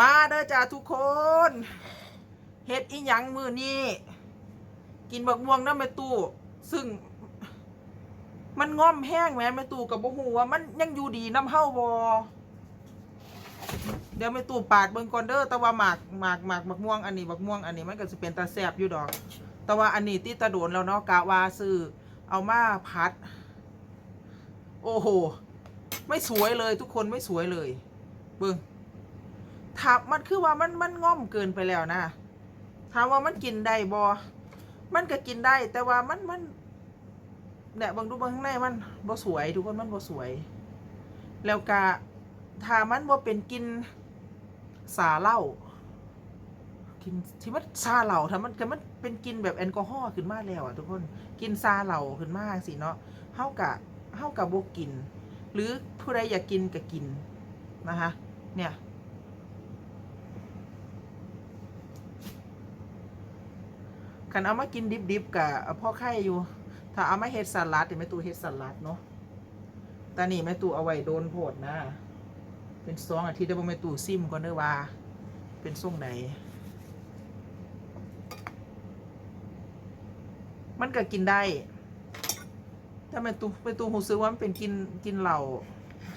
มาเด้อจ้าทุกคนเฮ็ดอีหยังมือนี้กินบักม่วงน้ำแม่ตู้ซึ่ง มันง่อมแห้งแหม่แม่ตู้กับบ่ฮู้ว่ามันยังอยู่ดีน้ำเฮาบ่เดี๋ยวแม่ตู้ปาดเบิ่งก่อนเด้อแต่ว่าหมากหมากหมากบักม่วงอันนี้บักม่วงอันนี้มันก็สิเป็นตาแซ่บอยู่ดอก แต่ว่าอันนี้ที่ตาโดนแล้วเนาะกะว่าซื้อเอามาพัด โอ้โห ไม่สวยเลยทุกคนไม่สวยเลย เบิ่ง ถามมันคือว่ามันมันง่อมเกินไปแล้วนะถามว่ามันกินได้บอมันก็กินได้ แต่ว่ามันมันเนี่ยบางดูบางข้างในมันบ่สวยทุกคนมันบ่สวย แล้วก็ถ้ามันบ่เป็นกินสาเหล้ากินที่มันซาเหล้าถ้ามันก็มันเป็นกินแบบแอลกอฮอล์ขึ้นมาแล้วอะทุกคนกินซาเหล้าขึ้นมาสิเนาะเฮากะเฮากะบ่กิน หรือผู้ใดอยากกินก็กินนะคะเนี่ย คันเอามากินดิบๆกับพ่อไข่อยู่ ถ้าเอามาเฮ็ดสลัดเดี๋ยวแม่ตู่เฮ็ดสลัดเนาะแต่นี่แม่ตู่เอาไว้โดนโพดนะ เป็นสองอาทิตย์เดียวบ่แม่ตู่ซิมก่อนเด้อว่า เป็นทรงไหนมันก็กินได้ถ้าแม่ตู่แม่ตู่รู้สึกว่ามันเป็นกินกินเหล้า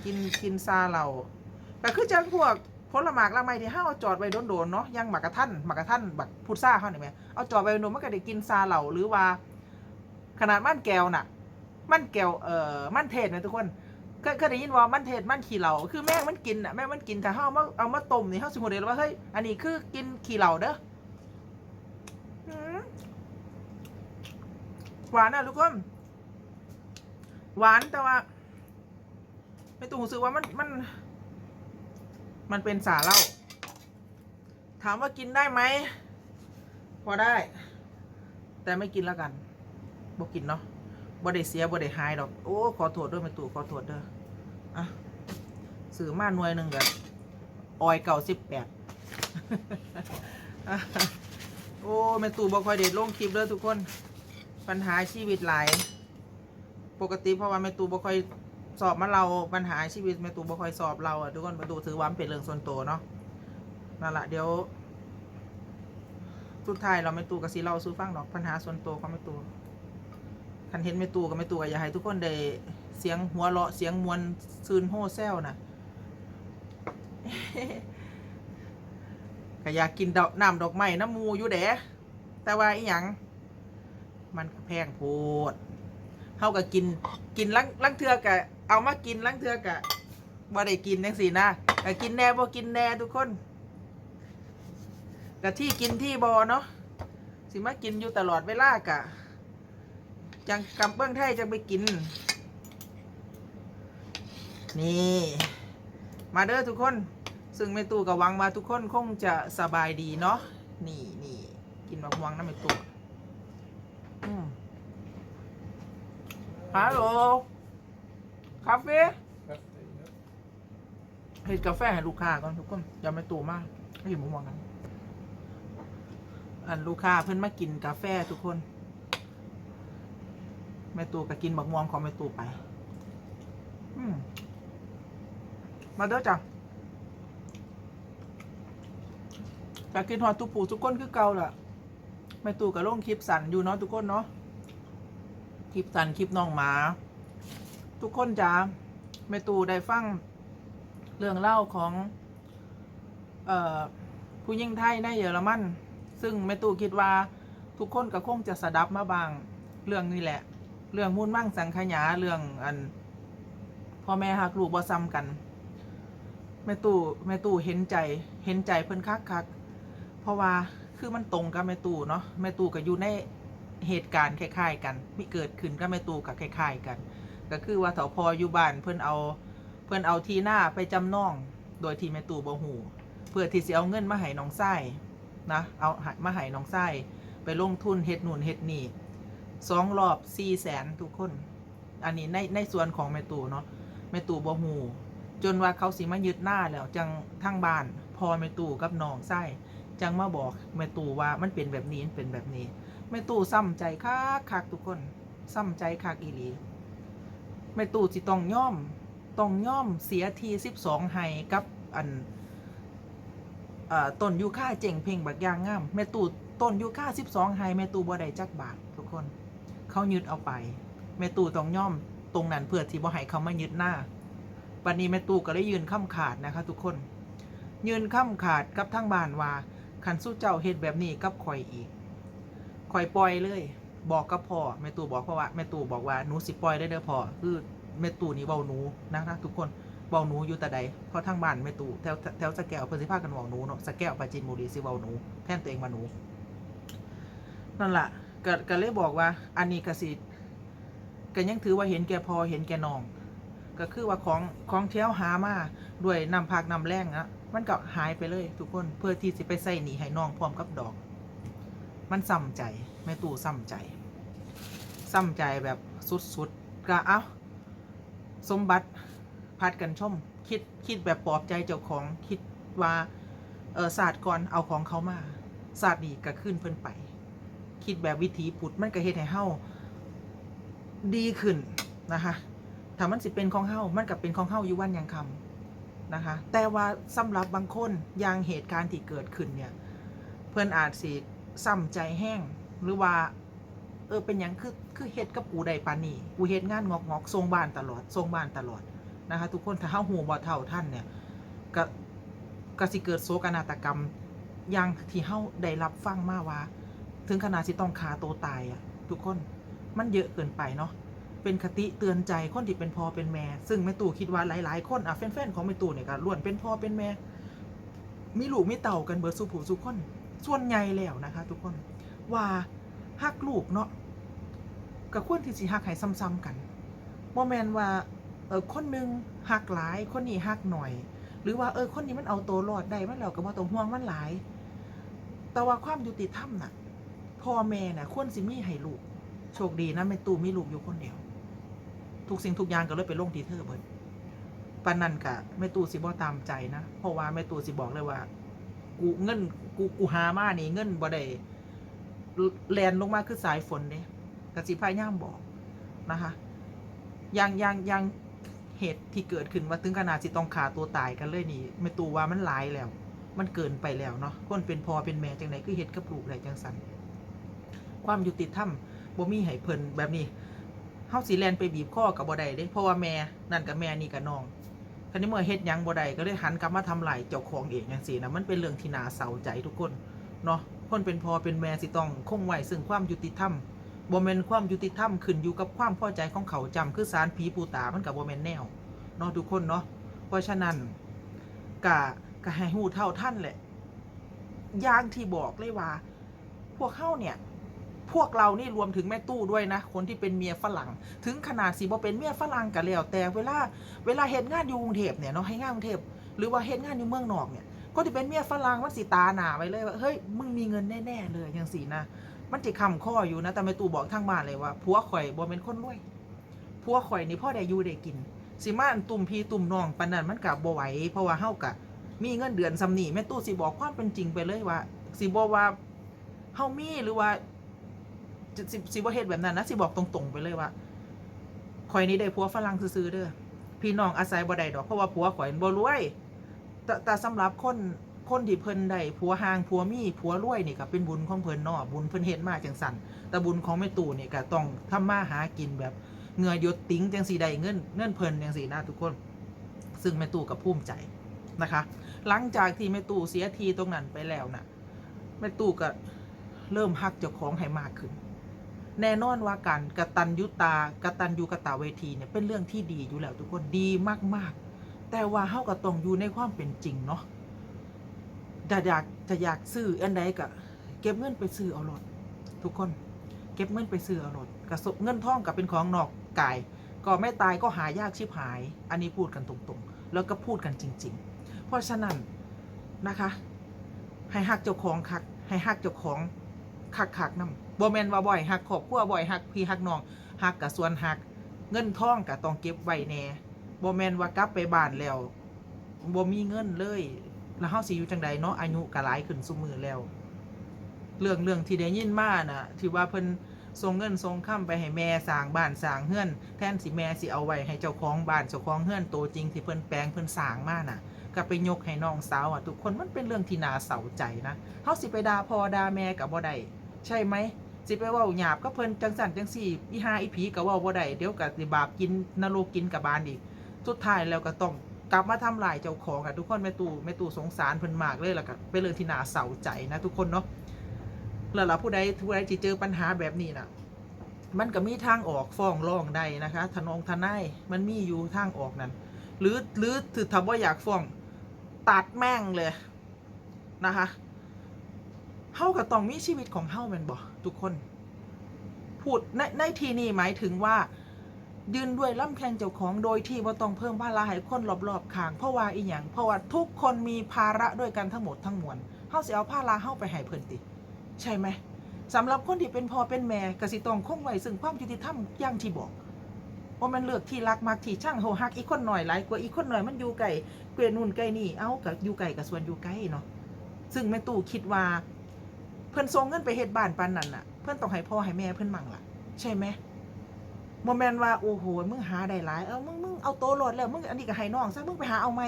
กินกินซาเหล้าก็คือจังพวก ผละหมากละไม้ที่ห้าเอาจอดไว้โดนๆเนาะยังหมากกระทันหมากกระทันบักพุทราเขาเนี่ยไหมเอาจอดไว้โดนมันก็ได้กินซาเหล่าหรือว่า ขนาดมันแก้วน่ะ มันแก้วเอ่อมันเทศนะทุกคนเคยเคยได้ยินว่ามันเทศมันขี้เหล่าคือแม่งมันกินอะแม่งมันกินแต่ห้าเอามาเอามาต้มนี่ห้าสมมติเลยว่าเฮ้ยอันนี้คือกินขี้เหล่าเด้อหืมหวานอะทุกคนหวานแต่ว่าไม่ต้องรู้สึกว่ามันมัน มันเป็นสาเหล้า ถามว่ากินได้ไหม พอได้ แต่ไม่กินแล้วกันบ่กินเนาะบ่ได้เสียบ่ได้หายดอก โอ้ ขอโทษด้วยแม่ตู่ขอโทษเด้ออะสื่อมาหน่วยหนึ่งกันออยเก่าสิบแปดโอ้แม่ตู่บ่ค่อยเด็ดลงคลิปเด้อทุกคน ปัญหาชีวิตหลาย ปกติเพราะว่าแม่ตู่บ่ค่อย สอบมาเราปัญหาชีวิตแม่ตู่บ่ค่อยสอบเราอะทุกคนแม่ตู่ถือว่ามันเป็นเรื่องส่วนตัวเนาะนั่นแหละเดี๋ยว สุดท้ายเราไม่ตู่กับสีเราสู้ฟังดอกปัญหาส่วนตัวของไม่ตู่คันเห็นไม่ตู่กับไม่ตู่อยากให้ทุกคนได้เสียงหัวเราะเสียงมวนซืนโฮ่แซวน่ะก็อยากกินดอกน้ำดอกไม้น้ำมูอยู่เดะแต่ว่าอีหยังมันแพงโพดเฮาก็กินกินลังลังเทือกะ เอามากินลังเทือกะบ่ได้กินจังซี่นะก็กินแน่บ่กินแน่ทุกคนกะที่กินที่บอเนาะสิมากินอยู่ตลอดเวลากะจังกำเบื้องไทยจังไปกิน นี่ มาเด้อทุกคน ซึ่งแม่ตู่กับวังมาทุกคนคงจะสบายดีเนาะนี่นี่กินมะม่วงน้ำแม่ตู่ฮัลโหลาเฟ่เฮ็ดกาแฟให้ลูกค้าก่อนทุกคนอย่าแม่ตู่มากให้เห็นมะม่วงกัน อันลูกค้าเพิ่นมากินกาแฟทุกคนแม่ตู่ก็กินบักม่วงของแม่ตู่ไป อืมมาเด้อจ้ะอยากกินหอดตุปูทุกคนคือเก่าล่ะแม่ตู่ก็ลงคลิปสันอยู่เนาะทุกคนเนาะคลิปสันคลิปน้องหมา ทุกคนจ้าแม่ตูได้ฟังเรื่องเล่าของออผู้ยิ่งไทยในเยอรมัน ซึ่งแม่ตูคิดว่าทุกคนก็คงจะสะดับมาบางเรื่องนี้แหละ เรื่องมุ่นมั่งสังขยาเรื่องอันพ่อแม่หักลูกบ่ซ้ำกันแม่ตู่แม่ตู่เห็นใจเห็นใจเพิ่นคักคักเพราะว่าคือมันตรงกับแม่ตู่เนาะแม่ตู่ก็อยู่ในเหตุการณ์คล้ายๆ กัน มีเกิดขึ้นกับแม่ตู่กับคล้ายๆกัน ก็คือว่าเถาพออยู่บ้านเพิ่นเอาเพิ่นเอาทีหน้าไปจำนอง โดยที่แม่ตู่บ่ฮู้เพื่อที่สิเอาเงินมาให้น้องไส้นะเอามาให้น้องไส้ไปลงทุนเฮ็ดนู่นเฮ็ดนี่สองรอบสี่แสนทุกคน อันนี้ในในส่วนของแม่ตู่เนาะแม่ตู่บ่ฮู้จนว่าเขาสิมายึดหน้าแล้วจังทั้งบ้านพอแม่ตู่กับน้องไส้จังมาบอกแม่ตู่ว่ามันเป็นแบบนี้เป็นแบบนี้แม่ตู่ซ้ำใจคักคักทุกคนซ้ำใจคักอีหลี แม่ตู่สิต้องย่อมต้องย่อมเสียทีสิบสองให้กับอันอต้นยูค่าเจ๋งเพ่งบักยางงามแม่ตู่ต้นยูค่า12ไฮแม่ตู่บ่ได้จักบาททุกคนเขายึดเอาไปแม่ตู่ต้องย่อมตรงนั้นเพื่อที่บ่ให้เขามายึดหน้าปันนี้แม่ตู่ก็ได้ยืนค้ำขาดนะคะทุกคน ยืนค้ำขาดกับทั้งบานว่าคันสู้เจ้าเฮ็ดแบบนี้กับข่อยอีกข่อยปล่อยเลย บอกกับพ่อแม่ตู่บอกเพราะว่าแม่ตู่บอกว่าหนูสิปล่อยได้เด้อพ่อคือแม่ตู่นี่เว้าหนูนะคะทุกคนเว้าหนูอยู่แต่ใดเพราะทั้งบ้านแม่ตู่แถวแถวสะแก้วเพิ่นสิพากันเว้าหนูเนาะสะแก้วปราจีนบุรีสิเว้าหนูแทนตัวเองมาหนูนั่นล่ะก็ก็เลยบอกว่า อันนี้ก็สิก็ยังถือว่าเห็นแก่พอเห็นแก่น้อง ก็คือว่าของของเที่ยวหามาด้วยนำพักนำแรงนะมันก็หายไปเลย ทุกคนเพื่อที่จะไปใส่หนีให้น้องพร้อมกับดอก มันซ้ำใจแม่ตู่ซ้ำใจซ้ำใจแบบสุดๆก็เอ้าสมบัติพัดกันชม คิดคิดแบบปลอบใจเจ้าของคิดว่าเออศาสตร์ก่อนเอาของเขามาศาสตร์นี่ก็ขึ้นเพิ่นไป คิดแบบวิถีพุทธมันก็เฮ็ดให้เฮาดีขึ้นนะคะถ้ามันสิเป็นของเฮามันก็เป็นของเฮาอยู่วันยังคำนะคะ แต่ว่าสำหรับบางคนอย่างเหตุการณ์ที่เกิดขึ้นเนี่ย เพิ่อนอาจสิ ซ้ำใจแห้งหรือว่า เออเป็นหยังคือคือเฮ็ดกับกูได้ปานนี้กูเฮ็ดงานงอกงอกทรงบ้านตลอดทรงบ้านตลอดนะคะ ทุกคนถ้าเฮาหูบ่เท่าท่านเนี่ยก็ก็สิเกิดโศกนาฏกรรมอย่างที่เฮาได้รับฟังมาว่า ถึงขนาดที่ต้องฆ่าตัวตายอะทุกคนมันเยอะเกินไปเนาะเป็นคติเตือนใจคนที่เป็นพ่อเป็นแม่ ซึ่งแม่ตู่คิดว่าหลายๆ คนอะแฟนๆของแม่ตู่เนี่ยก็ล้วนเป็นพ่อเป็นแม่มีลูกมีเต่ากันเบิดสุผูสุคน ส่วนใหญ่แล้วนะคะ ทุกคนว่าฮักลูกเนาะกับควรที่สิฮักให้ซ้ำๆกันบ่แมนว่าเออคนหนึงฮักหลายคนนี้ฮักหน่อย หรือว่าเออคนนี้มันเอาตัวรอดได้มันแล้วก็บ่ต้องห่วงมันหลาย แต่ว่าความยุติธรรมน่ะพ่อแม่น่ะควรสิมีให้ลูก โชคดีนะแม่ตู่มีลูกอยู่คนเดียว ทุกสิ่งทุกอย่างก็เลยไปลงที่เธอเบิดปานนั้นกะแม่ตู่สิบ่ตามใจนะ เพราะว่าแม่ตู่สิบอกเลยว่า กูเงิน กูกูหามานี่เงินบ่ได้แลนลงมาคือสายฝนเด้กสิพยายามบอกนะคะย่างย่างย่างเหตุที่เกิดขึ้นว่าถึงขนาดสิต้องขาตัวตายกันเลยนี่แม่ตูว่ามันหลายแล้ว มันเกินไปแล้วเนาะคนเป็นพอเป็นแม่จังไดคือเฮ็ดกับลูกได้จังสันความยุติธรรมบ่มีให้เพิ่นแบบนี้เฮาสิแลนไปบีบคอกับบ่ได้เด้เพราะว่าแม่นั่นกับแม่นี่กับน้อง คันนี้เมื่อเฮ็ดยังบ่ได้ก็เลยหันกลับมาทำลายเจ้าของเองจังซี่นะมันเป็นเรื่องที่น่าเศร้าใจทุกคนเนาะคนเป็นพ่อเป็นแม่สิต้องคงไว้ซึ่งความยุติธรรมบ่แม่นความยุติธรรมขึ้นอยู่กับความพอใจของเขาจำคือสารผีปูตามันก็บ่แม่นแนวเนาะทุกคนเนาะเพราะฉะนั้นกะกะให้หูเท่าท่านแหละอย่างที่บอกเลยว่า พวกเข้าเนี่ย พวกเรานี่รวมถึงแม่ตู้ด้วยนะ คนที่เป็นเมียฝรั่ง ถึงขนาดสิบ่เป็นเมียฝรั่งกันแล้วแต่เวลาเวลาเฮ็ดงานอยู่กรุงเทพเนี่ยเนาะให้งานกรุงเทพหรือว่าเฮ็ดงานอยู่เมืองนอกเนี่ยคนที่เป็นเมียฝรั่งมันสิตาหนาไว้เลยว่าเฮ้ยมึงมีเงินแน่ๆเลยอย่างสีนะมันจะคำข้ออยู่นะแต่แม่ตู้บอกทางบ้านเลยว่าผัวข่อยบ่เป็นคนรวยผัวข่อยนี่พ่อได้อยู่ได้กินสิมานตุ่มพีตุ่มน้องปานนั้นมันกับบ่ไหวเพราะว่าเฮากะ มีเงินเดือนซำนีแม่ตู้สิบอกความเป็นจริงไปเลยว่าสิบอกว่าเฮามีหรือว่า สิสิบ่เฮ็ดแบบนั้นนะสิบอกตรงๆไปเลยว่าข่อยนี่ได้ผัวฝรั่งซื่อเด้อพี่น้องอาศัยบ่ได้ดอกเพราะว่าผัวข่อยบ่รวยแต่แต่สำหรับคนคนที่เพิ่นได้ผัวห่างผัวมีผัวรวยนี่ก็เป็นบุญของเพิ่นเนาะบุญเพิ่นเฮ็ดมาจังซั่นแต่บุญของแม่ตู่นี่ก็ต้องทำมาหากินแบบเงือยดติ้งจังสีใดเงินเงินเพลินจังสีนะทุกคน ซึ่งแม่ตู่กับภูมิใจนะคะ หลังจากที่แม่ตู่เสียทีตรงนั้นไปแล้วนะ่ะแม่ตู่ก็เริ่มฮักเจ้าของให้มากขึ้น แน่นอนว่าการกตัญญูตากตัญญูกตเวทีเนี่ยเป็นเรื่องที่ดีอยู่แล้วทุกคนดีมากๆ แต่ว่าเฮาก็ต้องอยู่ในความเป็นจริงเนาะจะอยากจะอยากซื้ออันใดก็เก็บเงินไปซื้อเอาหลอดทุกคนเก็บเงินไปซื้อเอารถกระสบเงินทองกับเป็นของนอกกาย ก็ไม่ตายก็หายากชิบหาย อันนี้พูดกันตรงๆ แล้วก็พูดกันจริง ๆ เพราะฉะนั้นนะคะ ให้หักเจ้าของคักให้หักเจ้าของ คักคักๆนำบ่แมนว่าบ่อยหักครอบครัวบ่อยหักพี่หักน้องหักกับส่วนหัก เงินทองก็ต้องเก็บไว้แน่บ่แมนว่ากลับไปบ้านแล้วบ่มีเงินเลย แล้วเฮาสิอยู่จังใดเนาะอายุก็หลายขึ้นซุมือแล้ว เรื่องเรื่องที่ได้ยินมาน่ะที่ว่าเพิ่นส่งเงินส่งค้ำไปให้แม่สร้างบ้านสร้างเฮือน แทนสิแม่สิเอาไว้ให้เจ้าของบ้านเจ้าของเฮือนโตจริงที่เพิ่นแปลงเพิ่นสร้างมาน่ะ ก็ไปยกให้น้องสาวอะทุกคนมันเป็นเรื่องที่น่าเศร้าใจนะเฮาสิไปด่าพ่อด่าแม่ก็บ่ได้ ใช่ไหมสิไปว้าหยาบก็เพิ่นจังสันจังสี่อีหาอีผีก็ว้าบ่ได้เดี๋ยวก็สิบาปกินนรกกินกับบานอีกสุดท้ายแล้วก็ต้องกลับมาทำลายเจ้าของอะทุกคนแม่ตู่แม่ตู่สงสารเพิ่นมากเลยล่ะก็เป็นเรื่องที่น่าเศร้าใจนะทุกคนเนาะแล้วล่ะผู้ใดผู้ใดที่เจอปัญหาแบบนี้น่ะ มันก็มีทางออกฟ้องร้องได้นะคะทนองทนายมันมีอยู่ทางออกนั้น หรือหรือถือทำว่าอยากฟ้องตัดแม่งเลยนะคะ เฮาก็ต้องมีชีวิตของเฮาแม่นบ่ทุกคน พูดในในที่นี้หมายถึงว่า ยืนด้วยล่ำแข่งเจ้าของโดยที่ว่าต้องเพิ่มภาระให้คนรอบๆข้างเพราะว่าอีหยังเพราะว่าทุกคนมีภาระด้วยกันทั้งหมดทั้งมวลเฮาสิเอาภาระเฮาไปให้เพิ่นติ ใช่ไหมสำหรับคนที่เป็นพ่อเป็นแม่กสิต้องคงไว้ซึ่งความยุติธรรมอย่างที่บอกว่ามันเลือกที่รักมักที่ช่างโหฮักอีกคนหน่อยหลายกว่าอีกคนหน่อยมันอยู่ไกลเกวียนนู่นไกลนี่ เอ้ากับอยู่ไกลกับส่วนอยู่ไกลเนาะซึ่งแม่ตู่คิดว่า พิ่นส่งเงินไปเฮ็ดบ้านปานนั้นน่ะ เพิ่นต้องให้พ่อให้แม่เพิ่นมั่งล่ะ ใช่ไหมโมเมนว่าโอ้โหมึงหาได้หลายเออมึงมึงเอาโตโหลดแล้วมึงอันนี้ก็ให้น้องซะมึงไปหาเอาไหม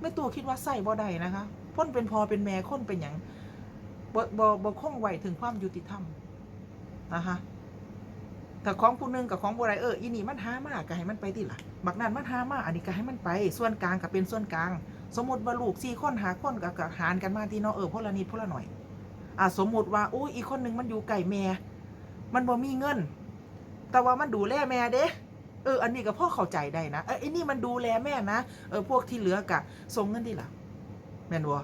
แม่ตู่คิดว่าใส่บ่ได้นะคะพ่นเป็นพ่อเป็นแม่คนเป็นหยังบ่บ่บ่คงไวถึงความยุติธรรมนะคะแต่ของผู้หนึงกับของผู้ใดเอออีนี่มันหามากก็ให้มันไปติล่ะบักนั้นมันหามากอันนี้ก็ให้มันไป ส่วนกลางก็เป็นส่วนกลาง สมมติว่าลูกสี่คนหาคนก็ก็หารกันมาที่เนาะเออพละนิดพละหน่อย อะสมมติว่าโอ้ยอีกคนหนึงมันอยู่ไก่แม่ มันบ่มีเงิน แต่ว่ามันดูแลแม่เด้เอออันนี้ก็พ่อเข้าใจได้นะเออไอ้นี่มันดูแลแม่นะเออพวกที่เหลือกะส่งเงินดีล่ะแม่นบ่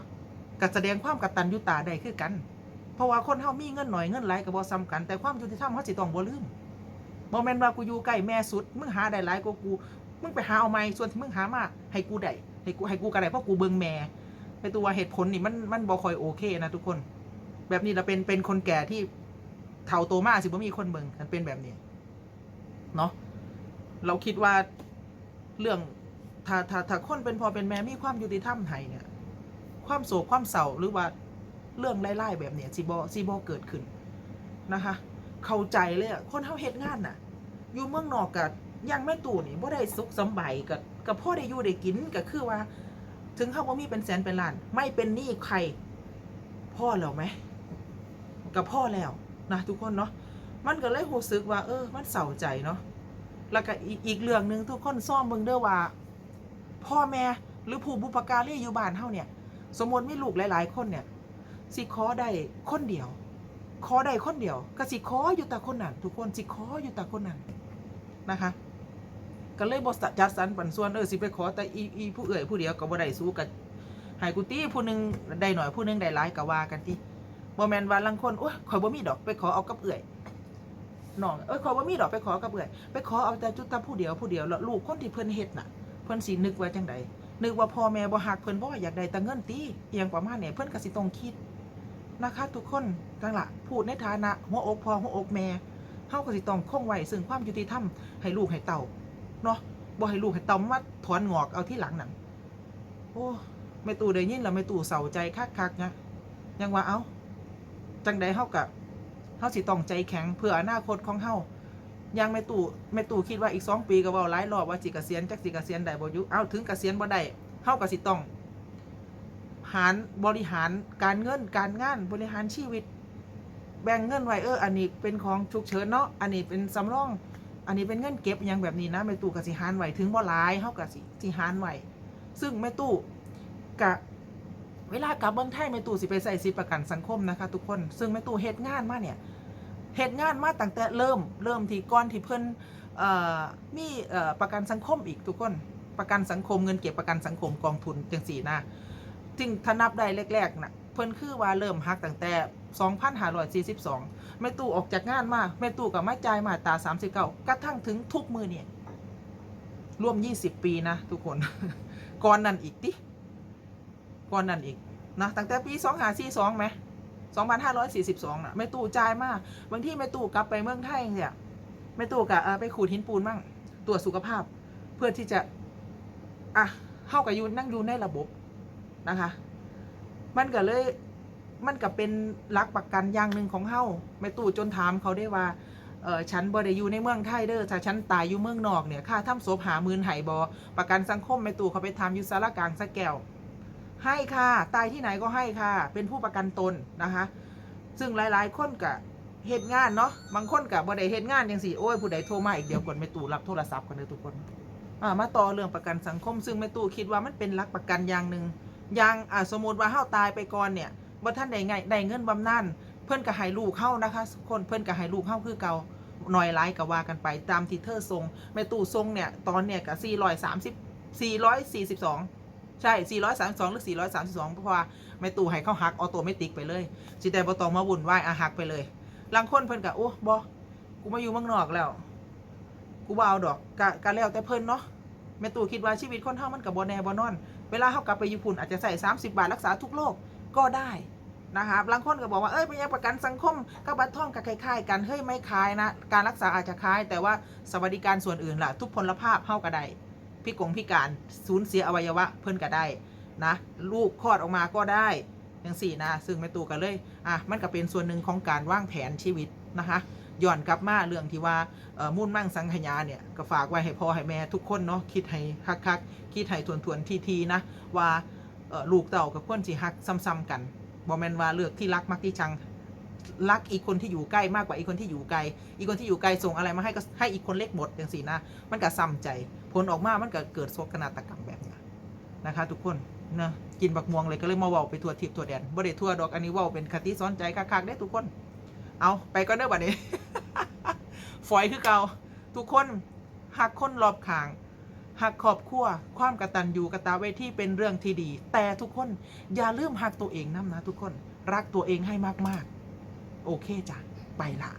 ก็แสดงความกตัญญูตาได้คือกัน เพราะว่าคนเฮามีเงินหน่อยเงินหลายก็บ่ซ้ำกัน แต่ความยุติธรรมเฮาสิต้องบ่ลืมบอแมนว่ากูอยู่ใกล้แม่สุดมึงหาได้หลายกว่ากูมึงไปหาเอาไหมส่วนที่มึงหามาให้กูได้ให้กูให้กูก็ได้เพราะกูเบิ่งแม่ไปตัวเหตุผลนี่มันมันบ่ค่อยโอเคนะทุกคน แบบนี้เราเป็นเป็นคนแก่ที่เฒ่าโตมากสิบ่มีคนเบิ่งมันเป็นแบบนี้เนาะเราคิดว่าเรื่องถ้าถ้าถ้าคนเป็นพอเป็นแม่มีความยุติธรรมให้เนี่ย ความโศกความเศร้าหรือว่าเรื่องไล่ๆแบบเนี้ยสิบ่สิบ่เกิดขึ้นนะคะ เข้าใจเลยอะคนเฮาเฮ็ดงานน่ะ อยู่เมืองนอกกับยังแม่ตู่นี่บ่ได้สุขสำบายกับกับพ่อได้อยู่ได้กินก็คือว่า ถึงเขาบ่มีเป็นแสนเป็นล้าน ไม่เป็นหนี้ใคร พ่อแล้วไหม กับพ่อแล้วนะทุกคนเนาะมันก็เลยรู้สึกว่า เออ มันเศร้าใจเนาะแล้วก็อีกเรื่องหนึ่งทุกคนซ่อมเบิ่งเด้อว่า พ่อแม่หรือผู้บุปการีอยู่บ้านเฮาเนี่ย สมมติมีลูกหลาย ๆ คนเนี่ยสิขอได้คนเดียว ขอได้คนเดียวก็สิขออยู่แต่คนนั้นทุกคนสิขออยู่แต่คนนั้นนะคะ ก็เลยบอจัดสรรปันส่วนเออสิไปขอแต่อีอีผู้เอ่ยผู้เดียวก็บ่ได้สู้กันให้กูตี้ผู้หนึงได้หน่อยผู้หนึงได้หลายก็ว่ากันติ บ่แมนว่าลางคนโอ้ยข่อยบ่มีดอกไปขอเอากับเอื่อยน้องเอ้ยขอบ่มีดอกไปขอกับเอื่อย ไปขอเอาแต่จุดตาผู้เดียวผู้เดียวแล้วลูกคนที่เพิ่นเฮ็ดน่ะ เพิ่นสินึกว่าจังใดนึกว่าพ่อแม่บ่ฮักเพิ่นบ่อยากได้แต่เงินติอหยังประมาณนี้เพิ่นก็สิต้องคิดนะคะทุกคนทั้งละพูดในฐานะหัวอกพ่อหัวอกแม่เฮาก็สิต้องคงไว้ซึ่งความยุติธรรมให้ลูกให้เต่าเนาะบ่ให้ลูกให้เต่ามาถอนงอกเอาที่หลังนั่นโอ้แม่ตู่ได้ยินแล้วแม่ตู่เศร้าใจคักๆนะยังว่าเอ้า จังใดเฮากับเฮาสิต้องใจแข็งเพื่ออนาคตของเฮายังแม่ตู่แม่ตู่คิดว่าอีกสองปีก็เว้าหลายรอบว่าสิเกษียณจักสิเกษียณได้บ่อยู่เอ้าถึงเกษียณบ่ได้เฮาก็สิต้องหารบริหารการเงินการงานบริหารชีวิต แบ่งเงินไว้เอออันนี้เป็นของฉุกเฉินเนาะอันนี้เป็นสำรอง อันนี้เป็นเงินเก็บอหยังแบบนี้นะแม่ตู้กสิหารไว้ถึงบ่หลายเฮากะสิสิหารไว้ซึ่งแม่ตู้กะ เวลากลับเมืองไทยแม่ตู้สิไปใส่สิทธิประกันสังคมนะคะทุกคนซึ่งแม่ตู้เฮ็ดงานมาเนี่ยเฮ็ดงานมาตั้งแต่เริ่มเริ่มที่ก่อนที่เพิ่นมีประกันสังคมอีกทุกคนประกันสังคมเงินเก็บประกันสังคมกองทุนจังสี่นะจึงถ้านับได้แรกๆนะเพิ่นคือว่าเริ่มฮักตั้งแต่ 2542แม่ตู่ออกจากงานมาแม่ตู่กับแมาจ่ายมาตา 39 กระทั่งถึงทุกมือเนี่ยร่วม 20 ปีนะทุกคน ก่อนนั้นอีกติ ก่อนนั้นอีกนะตั้งแต่ปี2542ไหม2542นะแม่ตู่จ่ายมาบางที่แม่ตู่กลับไปเมืองไทยเนี่ยแม่ตู่กับเอ่อไปขูดหินปูนมั่งตรวจสุขภาพ เพื่อที่จะอะเข้ากับยูนั่งยูในระบบนะคะ มันก็เลยมันก็เป็นหลักประกันอย่างหนึ่งของเฮาแม่ตู่จนถามเขาได้ว่าเออฉันบ่ได้อยู่ในเมืองไทยเด้อถ้าฉันตายอยู่เมืองนอกเนี่ยค่าทำศพหาหมื่นไหบอประกันสังคมแม่ตู่เขาไปทำอยู่สารกลางสะแก้ว ให้ค่ะ ตายที่ไหนก็ให้ค่ะ เป็นผู้ประกันตนนะคะ ซึ่งหลายๆคนกับเหตุงานเนาะ บางคนกับบ่ได้เหตุงานยังสิโอ้ยผู้ใดโทรมาอีกเดี๋ยวก่อนแม่ตู่รับโทรศัพท์กันเลยทุกคนมาต่อเรื่องประกันสังคม ซึ่งแม่ตู่คิดว่ามันเป็นหลักประกันอย่างหนึ่งอย่างอ่าสมมติว่าเฮาตายไปก่อนเนี่ยบ่ท่านได้ไงได้เงินบำนาญเพิ่นก็ให้ลูกเฮานะคะ คนเพิ่นก็ให้ลูกเฮาคือเก่าหน่อยหลายก็ว่ากันไปตามที่เธอทรงแม่ตู่ทรงเนี่ยตอนเนี่ยก็430 442 ใช่ 432 หรือ 432 เพราะว่าแม่ตู่ให้เข้าหักออโตเมติกไปเลยสิแต่บ่ต้องมาวุ่นวายอาหักไปเลยลางคนเพิ่นก็โอ้บ่กูมาอยู่เมืองนอกแล้ว กูบ่เอาดอกกะกะแล้วแต่เพิ่นเนาะแม่ตู่คิดว่าชีวิตคนเฮามันก็บ่แน่บ่นอน เวลาเฮากลับไปญี่ปุ่นอาจจะใส่ 30 บาทรักษาทุกโรคก็ได้นะครับบางคนก็บอกว่าเอ้ยเป็นยังประกันสังคมกับบัตรท่องกับคล้ายๆกันเฮ้ยไม่คล้ายนะ การรักษาอาจจะคล้าย แต่ว่าสวัสดิการส่วนอื่นล่ะ ทุกพลภาพเฮาก็ได้ พิกงพิการสูญเสียอวัยวะเพิ่นก็ได้นะลูกคลอดออกมาก็ได้อย่างสี่นะซึ่งแม่ตู่ก็เลยอะมันก็เป็นส่วนหนึ่งของการวางแผนชีวิตนะคะย้อนกลับมาเรื่องที่ว่ามุ่นมั่งสังขยาเนี่ยก็ฝากไว้ให้พ่อให้แม่ทุกคนเนาะคิดให้คักๆคิดให้ทวนๆทีๆนะว่าลูกเต่ากับคนสิฮักซ้ำๆกันบ่แมนว่าเลือกที่รักมักที่ชัง รักอีกคนที่อยู่ใกล้มากกว่าอีกคนที่อยู่ไกล อีกคนที่อยู่ไกลส่งอะไรมาให้ก็ให้อีกคนเล็กหมดอย่างสีนะ มันก็ซ้ำใจ ผลออกมา มันก็เกิดโศกนาฏกรรมแบบนี้นะคะ ทุกคนนะกินบักม่วงเลยก็เลยมาเว้าไปทัวทิพย์ทัวแดนบ่ได้ทัวดอกอันนี้เว้าเป็นคติสอนใจคักๆได้ทุกคน เอาไปก่อนเด้อบัดนี้ฝอยคือเก่าทุกคนหักคนรอบข้างหักครอบครัวความกระตัญญูกระตาเวทีเป็นเรื่องที่ดี แต่ทุกคนอย่าลืมหักตัวเองน้ำนะทุกคน รักตัวเองให้มากๆ โอเคจ้ะไปละ